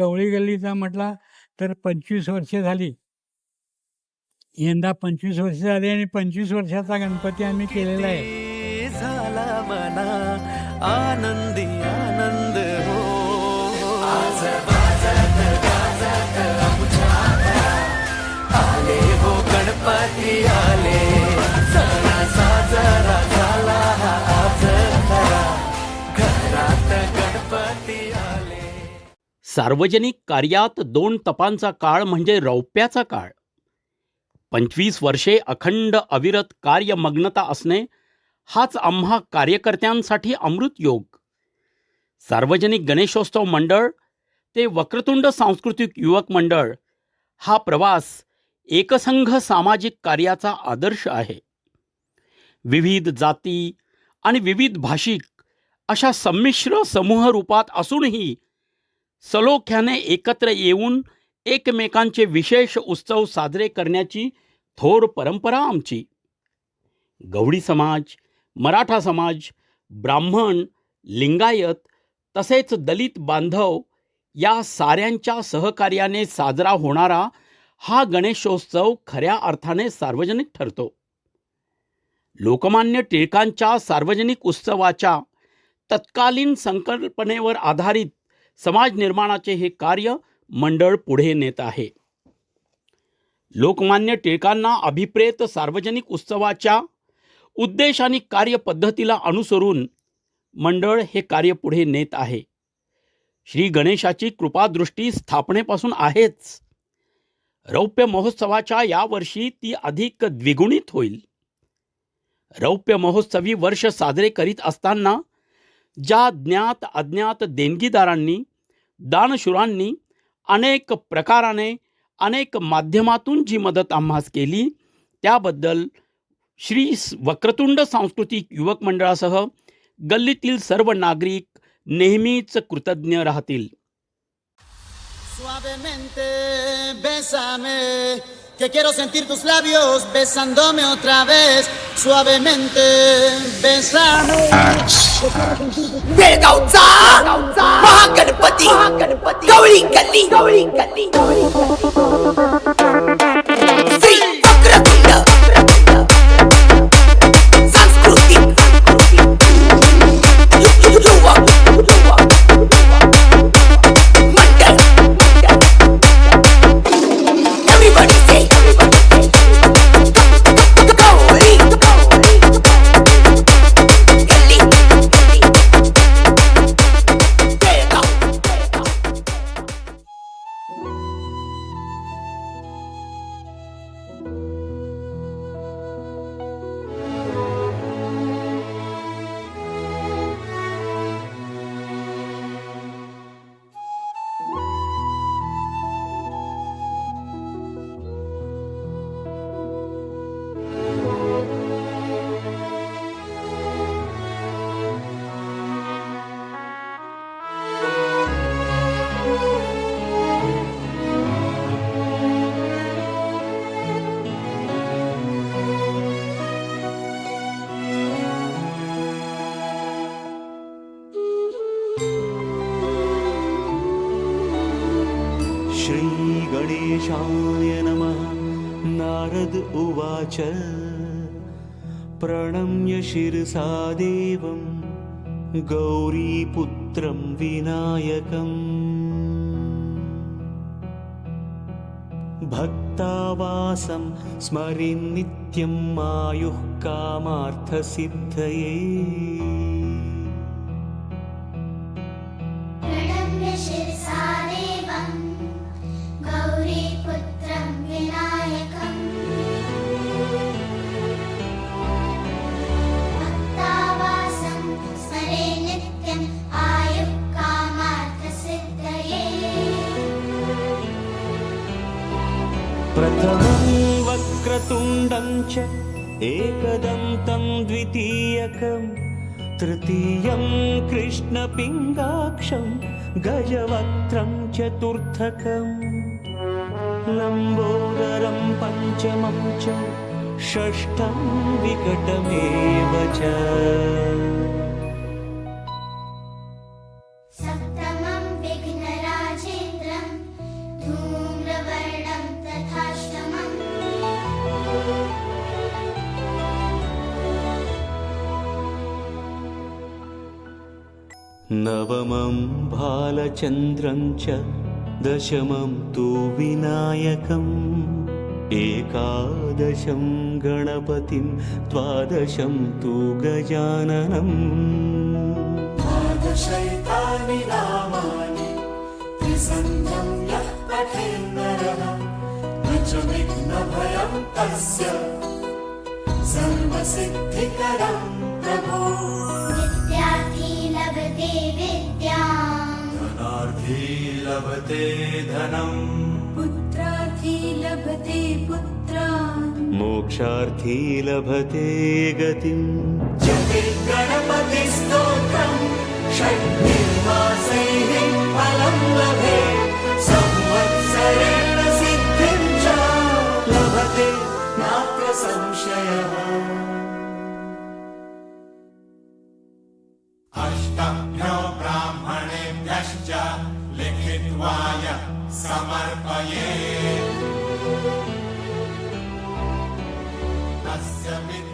गवळी गल्लीचा म्हटला तर पंचवीस वर्ष झाली. यंदा पंचवीस वर्ष झाली आणि पंचवीस वर्षाचा गणपती आम्ही केलेला आहे. झाला मना आनंदी सार्वजनिक कार्यात दोन तपांचा काळ म्हणजे रौप्याचा काळ. पंचवीस वर्षे अखंड अविरत कार्यमग्नता असणे हाच आम्हा कार्यकर्त्यांसाठी अमृत योग. सार्वजनिक गणेशोत्सव मंडळ ते वक्रतुंड सांस्कृतिक युवक मंडळ हा प्रवास एकसंघ सामाजिक कार्याचा आदर्श आहे. विविध जाती आणि विविध भाषिक अशा संमिश्र समूह रूपात असूनही सलोख्याने एकत्र येऊन एकमेकांचे विशेष उत्सव साजरे करण्याची थोर परंपरा आमची. गवळी समाज मराठा समाज ब्राह्मण लिंगायत तसेच दलित बांधव या साऱ्यांच्या सहकार्याने साजरा होणारा हा गणेशोत्सव खऱ्या अर्थाने सार्वजनिक ठरतो. लोकमान्य टिळकांच्या सार्वजनिक उत्सवाच्या तत्कालीन संकल्पनेवर आधारित समाज निर्माणाचे हे कार्य मंडळ पुढे नेत आहे. लोकमान्य टिळकांना अभिप्रेत सार्वजनिक उत्सवाच्या उद्देश आणि कार्यपद्धतीला अनुसरून मंडळ हे कार्य पुढे नेत आहे. श्री गणेशाची कृपादृष्टी स्थापनेपासून आहेच. रौप्य महोत्सवाच्या यावर्षी ती अधिक द्विगुणित होईल. रौप्य महोत्सवी वर्ष साजरे करीत असताना ज्या ज्ञात अज्ञात देणगीदारांनी दानशुरांनी अनेक प्रकाराने अनेक माध्यमातून जी मदत आम्हास केली त्याबद्दल श्री वक्रतुंड सांस्कृतिक युवक मंडळासह गल्लीतील सर्व नागरिक नेहमीच कृतज्ञ राहतील. Suavemente, bésame, que quiero sentir tus labios besándome otra vez, suavemente, besame. Gauringali, Gauringali, Gauringali, श्रीगणेशाय नमः। नारद उवाच। प्रणम्य शिरसा देवं गौरीपुत्रं विनायकम्। भक्तावासं स्मरिन्नित्यम् आयुः कामार्थसिद्धये च एकदन्तं द्वितीयकं तृतीयं कृष्णपिङ्गाक्षं गजवक्त्रं चतुर्थकम् लम्बोदरं पञ्चमं च षष्ठं विकटमेव च सप्तमं विघ्नराजेन्द्रं नवमं भालचन्द्रं च दशमं तु विनायकम् एकादशं गणपतिं द्वादशं तु गजाननम्। सर्वसिद्धिकरं प्रभो लभते विद्याम् धनार्थी लभते धनम् पुत्रार्थी लभते पुत्रान् मोक्षार्थी लभते गतिम् जपे गणपतिस्तोत्रम् षड्निर्मासैः फलं लभे च लिखित्वाय समर्पये. तस्य